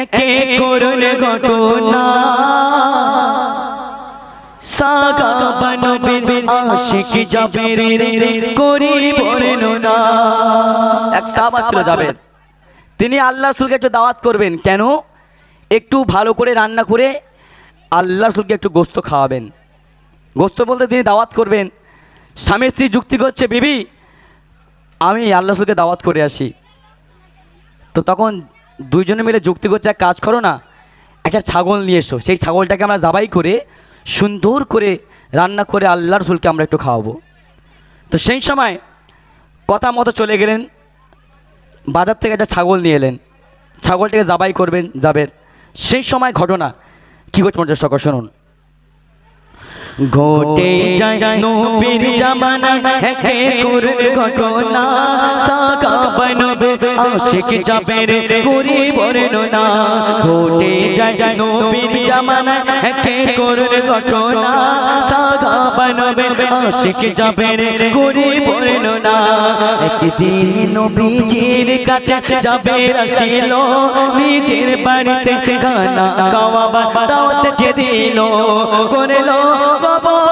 একে করুন ঘটনা। সাগা বানবে আশিক যাবে রে করি এক ছিল তিনি আল্লাহ রসুলকে একটু দাওয়াত করবেন। কেন? একটু ভালো করে রান্না করে আল্লাহ রসুলকে একটু গোস্ত খাওয়াবেন। গোস্ত বলতে তিনি দাওয়াত করবেন। স্বামী স্ত্রী যুক্তি করছে, বিবি, আমি আল্লাহ রসুলকে দাওয়াত করে আসি। তো তখন দুইজনে মিলে যুক্তি করছে এক কাজ করো না একটা ছাগল নিয়ে এসো। সেই ছাগলটাকে আমরা জাবাই করে সুন্দর করে রান্না করে আল্লাহ রসুলকে আমরা একটু খাওয়াবো। তো সেই সময় কথা মতো চলে গেলেন বাজার থেকে একটা ছাগল নিয়ে এলেন। ছাগলটাকে জাবাই করবেন যাবেন। সেই সময় ঘটনা কি করছে মনে সকল শুনুন। ঘটে যায় নবীর জামানা একে করুন ঘটনা। আশিক যাবে রে করি বর্ণনা ঘটে যায় নবীর জামানা একে করুন ঘটনা। সাকা বানবে আশিক যাবে রে করি বর্ণনা একদিন নবীজির কাছে যাবে আসিল, নিজের বাড়িতে গানা গাওয়া দাওয়াত যে দিল। করিল কবল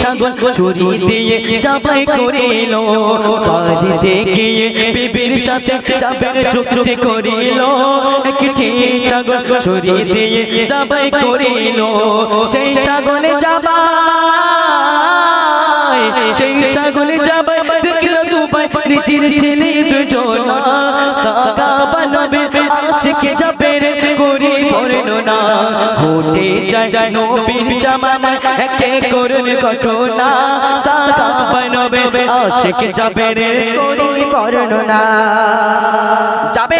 ছাগল, চুরি দিয়ে জবাই করিল। বাড়িতে গিয়ে বিবির সাথে যাবের চুক্তি করিল। একটি ছাগল, চুরি দিয়ে জবাই করিল। সেই ছাগলে যাবাই, সেই ছাগলে যাবাই দেখল দুবাই নিজের ছেলে দুজন। সাকা বানবে আশিক যাবে রে করি বর্ণনা হতে যায় নবীর জামানা একে করুন ঘটনা। বানবে আশিক যাবে রে করি বর্ণনা যাবে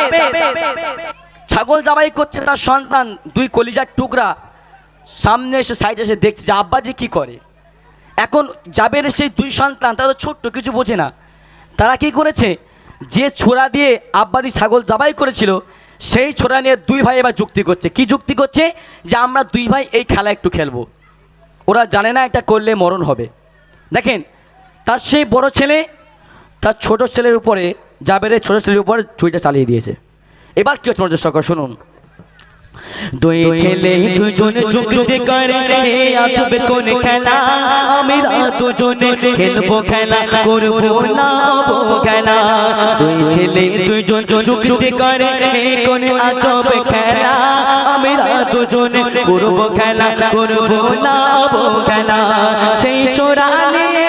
ছাগল জাবাই করছে তার সন্তান দুই কলিজার টুকরা। সামনে এসে সাইডে এসে দেখছে যে আব্বাজি কি করে। এখন জাবের সেই দুই সন্তান তারা তো ছোট্ট কিছু বোঝে না। তারা কি করেছে? যে ছোড়া দিয়ে আব্বাদি ছাগল জবাই করেছিল সেই ছোড়া নিয়ে দুই ভাই এবার যুক্তি করছে। কি যুক্তি করছে? যে আমরা দুই ভাই এই খেলা একটু খেলব। ওরা জানে না এটা করলে মরণ হবে। দেখেন তার সেই বড় ছেলে তার ছোট ছেলের উপরে জাবেরের ছোট ছেলের উপরে ছুরিটা চালিয়ে দিয়েছে। এবার কি হচ্ছে মনোযোগ সরকার শুনুন। দুই ছেলে দুজন যুক্তি করে আসবে কোন খেলা। আমরা দুজনে খেলব খেলা। করব না খেলা। দুই ছেলে দুজন যুক্তি করে কোন আসবে খেলা। আমরা দুজনে করব খেলা করব না খেলা। সেই চোরা নিয়ে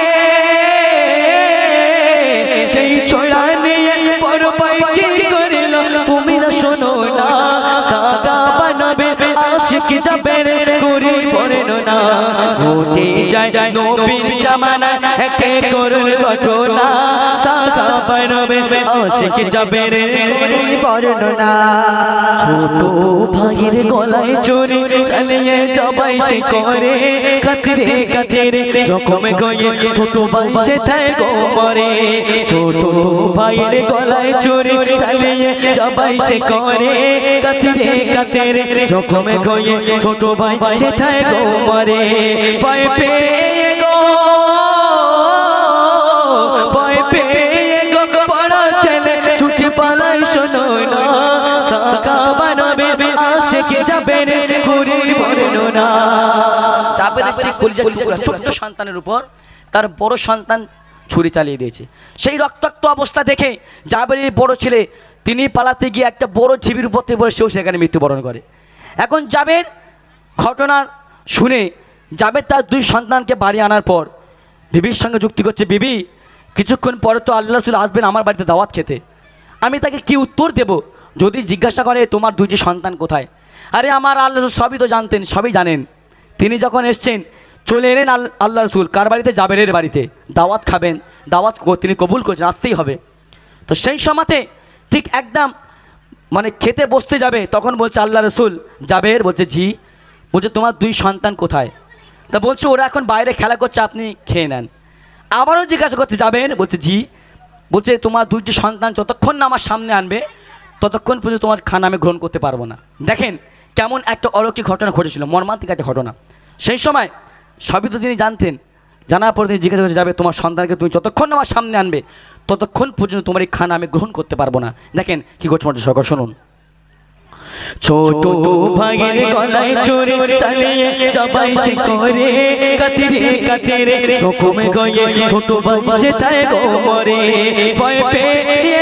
সেই ছোড়া নিয়ে বড় কি করিল? তুমি না শোনো না। সাকা বানাবে আশিক যাবে করি বর্ণনা ঘটে যায় নবীর জামানা একে করুন ঘটনা। বানাবে আশিক যাবে রে? করি বর্ণনা। ছোট ভাইয়ের গলায় চুরি চালিয়ে জবাই সে করে। কাতরে কাতরে জখম গয়ে ছোট ভাই সে থায় গো মরে। ছোট ভাইয়ের গলায় চুরি চালিয়ে জবাই সে করে। কাতরে কাতরে জখম গয়ে ছোট ভাই সে থায় গো মরে। আশিক যাবে রে ঘুরি বর্ণনা। যাবে সেই কলিজা টুকরা ছোট্ট সন্তানের উপর তার বড় সন্তান ছুরি চালিয়ে দিয়েছে। সেই রক্তাক্ত অবস্থা দেখে জাবেরের বড় ছেলে, তিনি পালাতে গিয়ে একটা বড় ঝিবির উপর পড়ে সেও সেখানে মৃত্যুবরণ করে। এখন জাবের ঘটনা শুনে জাবের তার দুই সন্তানকে বাড়ি আনার পর বিবির সঙ্গে যুক্তি করছে, বিবি, কিছুক্ষণ পরে তো আল্লাহ রসুল আসবেন আমার বাড়িতে দাওয়াত খেতে। আমি তাকে কি উত্তর দেব? যদি জিজ্ঞাসা করে, তোমার দুইটি সন্তান কোথায়? আরে আমার আল্লাহ রসুল সবই তো জানতেন, সবই জানেন। তিনি যখন এসছেন, চলে এলেন আল্লাহ রসুল, কার বাড়িতে? জাবেরের বাড়িতে। দাওয়াত খাবেন, দাওয়াত তিনি কবুল করছেন, আসতেই হবে। তো সেই সময়তে ঠিক একদম মানে খেতে বসতে যাবে, তখন বলছে আল্লাহ রসুল, জাবের বলছে জি বলছে তোমার দুই সন্তান কোথায়? তা বলছে, ওরা এখন বাইরে খেলা করছে, আপনি খেয়ে নেন। আবারও জিজ্ঞাসা করতে যাবেন, বলছে জি বলছে তোমার দুইটি সন্তান যতক্ষণ না আমার সামনে আনবে ততক্ষণ পর্যন্ত তোমার খানা আমি গ্রহণ করতে পারব না। দেখেন কেমন একটা অলৌকিক ঘটনা ঘটেছিল মর্মান্তিক একটা ঘটনা। সেই সময় সবই তো তিনি জানতেন জানার পর তিনি জিজ্ঞাসা করতে যাবে তোমার সন্তানকে তুমি যতক্ষণ আমার সামনে আনবে ততক্ষণ পর্যন্ত তোমার এই খানা আমি গ্রহণ করতে পারব না। দেখেন কি ঘটছে মোটে সকল শুনুন। ছোট ভাগের গলায় চুরি চালিয়ে জবাই সে করে কাতিরে কাতিরে চোখমে গয়ে ছোট ভাই সেটাই গো মরে ভয় পেয়ে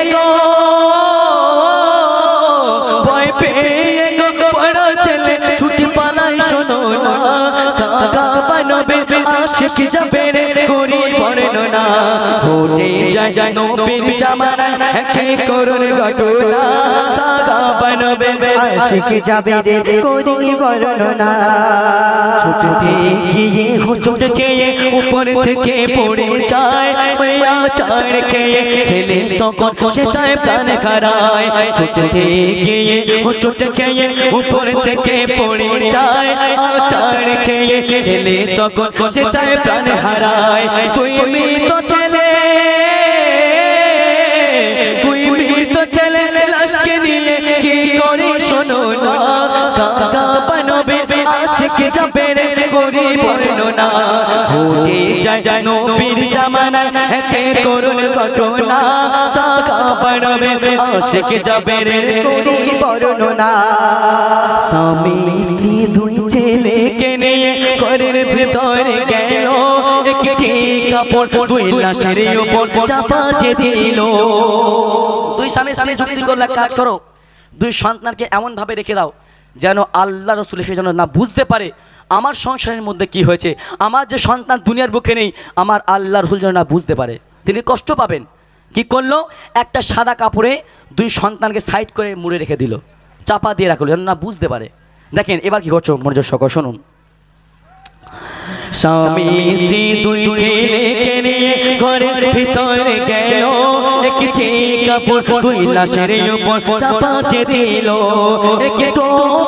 আশিক যাবে রে করি ঘটনা। বানবে আশিক যাবে রে করি গিয়ে হুচুট খেয়ে, উপর থেকে পড়ে যায়। মায়া চাড় খেয়ে, ছেলে তখন সে যায় প্রাণ হারায়। ছুটতে গিয়ে হুচুট খেয়ে, উপর থেকে পড়ে যায়। চাড় খেয়ে ছেলে তখন সে যায় প্রাণ হারায়। তুই মৃত ছেলে। তুই মৃত ছেলে লাশকে নিয়ে কি করে শোনো না? সাদা বানবে আশিক যাবে রে ঘটে যায় করুন ঘটনা। সাদা বানবে আশিক যাবে রে স্বামী কাপড় দুই লাশের উপর চাপা যে দিল। দুই স্বামী স্বামী যুক্তি করলে এক কাজ করো। দুই সন্তানকে এমন ভাবে রেখে দাও যেন আল্লাহ রসুল সে যেন না বুঝতে পারে আমার সংসারের মধ্যে কি হয়েছে। আমার যে সন্তান দুনিয়ার বুকে নেই আমার আল্লাহ রসুল যেন না বুঝতে পারে। তিনি কষ্ট পাবেন। কি করল? একটা সাদা কাপড়ে দুই সন্তানকে সাইড করে মুড়ে রেখে দিল। চাপা দিয়ে রাখল যেন না বুঝতে পারে। দেখেন এবার কি ঘটছে মনোযোগ সকল শুনুন। স্বামী স্ত্রী দুই ছেলেকে নিয়ে ঘরের ভিতরে গেল। একটি কাপড় দুই লাশের উপর চাপা যে দিল। একটু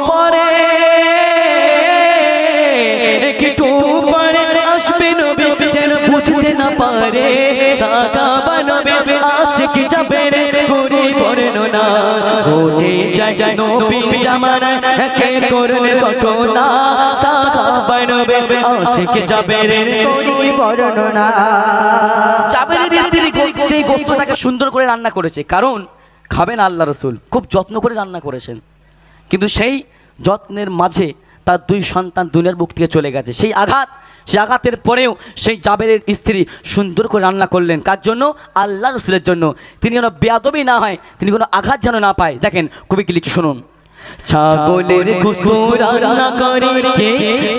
পরে একটু পরে আসবে নবী যেন বুঝতে না পারে। সাদা বানবে আশিক যাবে রে ঘুরি পড়েন না ঘটে যায় নবীর জামানা একে করুন ঘটনা। বানবে আশিক যাবে রে করি বর্ণনা। জাবেরের স্ত্রী সেই গোস্তটাকে সুন্দর করে রান্না করেছে। কারণ খাবেন আল্লাহ রসুল খুব যত্ন করে রান্না করেছেন। কিন্তু সেই যত্নের মাঝে তার দুই সন্তান দুনিয়ার বুক থেকে চলে গেছে। সেই আঘাত সেই আঘাতের পরেও সেই জাবেরের স্ত্রী সুন্দর করে রান্না করলেন। কার জন্য? আল্লাহ রসুলের জন্য। তিনি যেন বেয়াদবি না হয় তিনি কোনো আঘাত যেন না পায়। দেখেন কবি কি লিখে শুনুন। ছাগলের গোস্ত রান্না করে কে?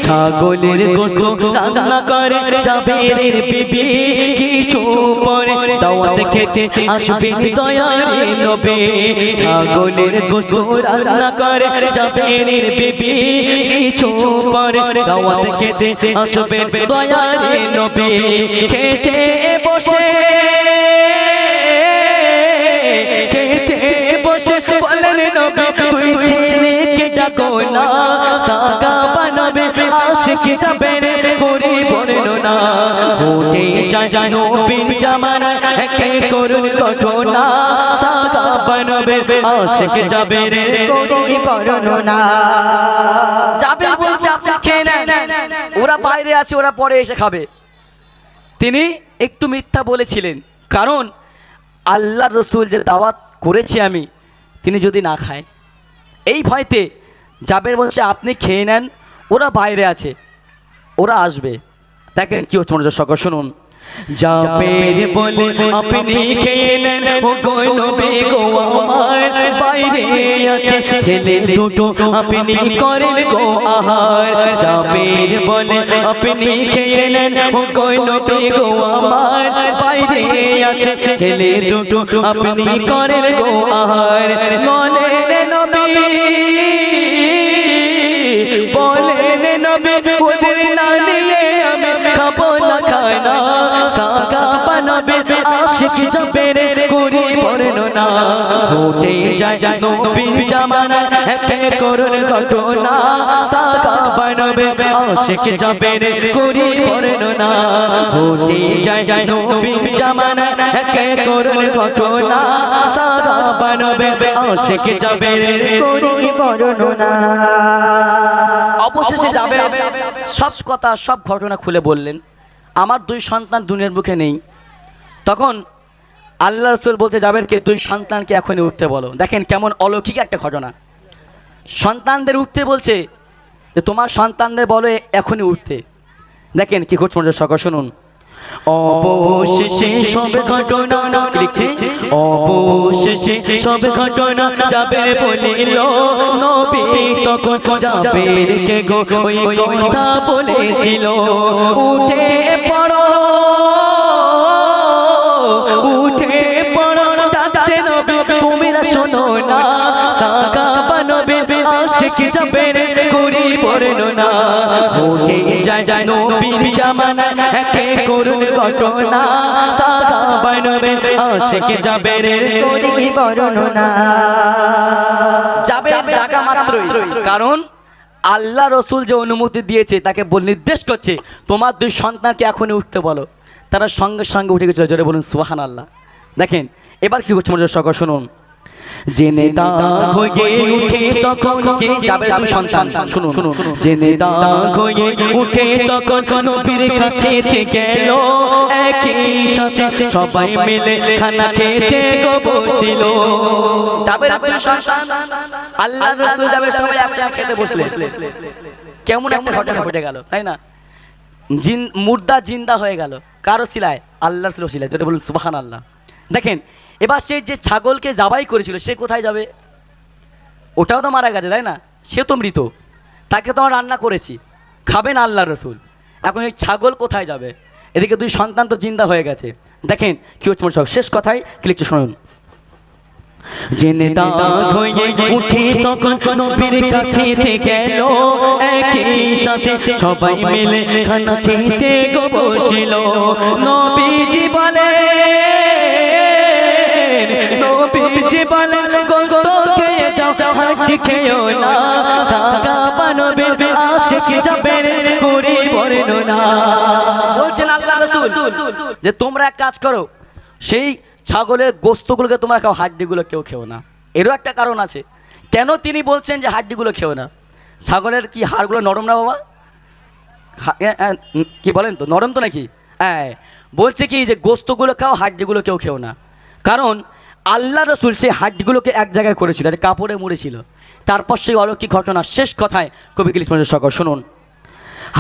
ছাগলের গোস্ত রান্না করে জাবেরের বিবি কিছু পরে দাওয়াত খেতে আসবে দয়ারে নবে ছাগলের গোস্ত রান্না করে জাবেরের বিবি কিছু পরে দাওয়াত খেতে আসবে দয়ারে নবে খেতে বসে ছেলেকে ডাকো না সাগা বানাবে, আশিক যাবে রে করি বলেন না ওঠে যা জানো বিন একে করুন সাগা বানাবে, আশিক যাবে রে করি বর্ণনা যাবে বলছে, আপনি ওরা বাইরে আছে, ওরা পরে এসে খাবে। তিনি একটু মিথ্যা বলেছিলেন, কারণ আল্লাহ রসুল যে দাওয়াত করেছি আমি, তিনি যদি না খায়, এই ভয়তে জাবের বলছে আপনি খেয়ে নেন ওরা বাইরে আছে ওরা আসবে। দেখেন কি হচ্ছে মনোযোগ সকল শুনুন। জাবের বলে আপনি খেয়ে নেন। ও গো নবী গো আমার বাইরে আছে। ছেলে দুটো আপনি করেন গো আহার। জাবের বলে আপনি খেয়ে নেন। ও গো নবী গো আমার বাইরে আছে। ছেলে দুটো আপনি করেন গো আহার। বলেন নবী বানাবে আশিক যাবে রে করি পড়েন না হোটে যায় নবীর জামানা একে করুন ঘটনা। সাগা বানাবে, আশিক যাবে করি বর্ণনা হতে যায় নবীর জামানা একে করুন ঘটনা। সারা বানবে, আশিক যাবে করি বর্ণনা অবশেষে যাবে, সব কথা, সব ঘটনা খুলে বললেন। আমার দুই সন্তান দুনিয়ার মুখে নেই। তখন আল্লাহ রসুল বলতে যাবেন কে দুই সন্তানকে এখনই উঠতে বলো। দেখেন কেমন অলৌকিক একটা ঘটনা। সন্তানদের উঠতে বলছে যে, তোমার সন্তানদের বলো এখনই উঠতে। দেখেন কি মনোযোগ সকল শুনুন। অবশেষে ঘটনা করি যায় যায় জামানা একে করুন ঘটনা। সাকা বানবে যাবে করি বর্ণনা যাবে ডাকা মাত্রই, কারণ আল্লাহ রসুল যে অনুমতি দিয়েছে, তাকে বল নির্দেশ করছে, তোমার দুই সন্তানকে এখনই উঠতে বলো। তারা সঙ্গে সঙ্গে উঠে গেছে, জোরে বলুন সুবাহান আল্লাহ দেখেন, এবার কি করছে মনোযোগ সকল শুনুন। জেনে দাগ হয়ে উঠে তখন কে যাবে সন্তান। শুনুন শুনুন। জেনে দাগ হয়ে উঠে তখন নবীর কাছে গেল। একই সাথে সবাই মিলে খানা খেতে গো বসিল। যাবে সন্তান? আল্লাহ রাসূল যাবে সবাই একসাথে খেতে বসলে। কেমন একটা ঘটনা ঘটে গেল তাই না? জিন মুর্দা জিন্দা হয়ে গেল। কারও শিলায়? আল্লাহর শিলো শিলায়। যেটা বলুন সুবাহান আল্লাহ দেখেন এবার সে যে ছাগলকে জাবাই করেছিল সে কোথায় যাবে? ওটাও তো মারা গেছে তাই না? সে তো মৃত। তাকে তো আমরা রান্না করেছি। খাবেন আল্লাহ রসুল। এখন এই ছাগল কোথায় যাবে? এদিকে দুই সন্তান তো জিন্দা হয়ে গেছে। দেখেন কি হচ্ছে শেষ কথায় ক্লিকটা শুনুন। জেনে দাগ হয়ে উঠে তখন নবীর কাছে গেল। একই সাথে সবাই মিলে খানা খেতে গো বসিল। নবীজি বলে খেয়েও না। সাগা বানবে আশিক যাবে করি বর্ণনা। বলছেন আল্লাহ রাসূল, যে তোমরা এক কাজ করো, সেই ছাগলের গোস্তগুলোকে তোমরা খাও, হাড্ডিগুলো কেউ খেও না। এরও একটা কারণ আছে। কেন তিনি বলছেন যে হাড্ডিগুলো খেও না? ছাগলের কি হাড়গুলো নরম না বাবা? কি বলেন তো, নরম তো নাকি? হ্যাঁ বলছে কি যে গোস্তগুলো খাও, হাড্ডিগুলো কেউ খেও না। কারণ আল্লাহ রসুল সেই হাড্ডিগুলোকে এক জায়গায় করেছিল, একটা কাপড়ে মুড়েছিল। তারপর সেই অলৌকিক ঘটনা শেষ কথায় কবি গিলিশ সকল শুনুন।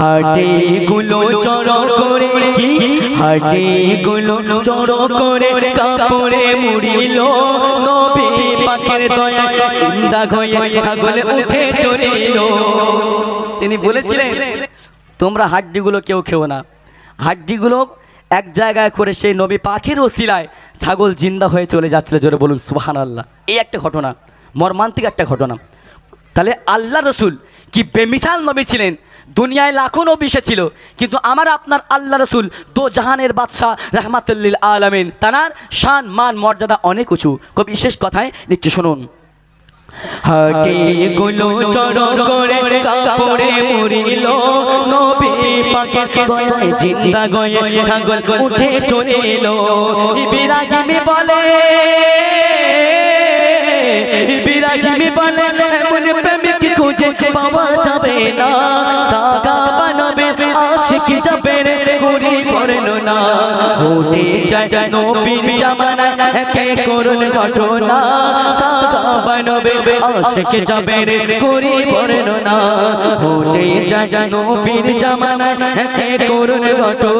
হাটিগুলো চড় করে কি? হাটিগুলো চড় করে কাপড়ে মুড়িল। নবী দয়া ইন্দা ছাগল উঠে চলিল তিনি বলেছিলেন, তোমরা হাড্ডিগুলো কেউ খেও না। হাড্ডিগুলো এক জায়গায় করে সেই নবী পাখির ওসিলায় ছাগল জিন্দা হয়ে চলে যাচ্ছিল। জোরে বলুন সুবাহান আল্লাহ এই একটা ঘটনা, মর্মান্তিক একটা ঘটনা। তাহলে আল্লাহ রসুল কি বেমিসাল নবী ছিলেন? দুনিয়ায় লাখো নবী এসেছিল, কিন্তু আমার আপনার আল্লাহ রসুল দো জাহানের বাদশাহ রহমাতুল্লিল আলমিন, তানার শান, মান, মর্যাদা অনেক উঁচু। খুব বিশেষ কথায় নিচ্ছে শুনুন। বলে খুঁজে পাওয়া যাবে না। সাগা বানবে আশিক যাবে রে গুরি পড়ল না। উঠে যায় নবীর জামানা, একে করুন ঘটনা। সাগা বানবে আশিক যাবে রে গুরি পড়ল না। উঠে যায় নবীর জামানা, একে করুন ঘটনা।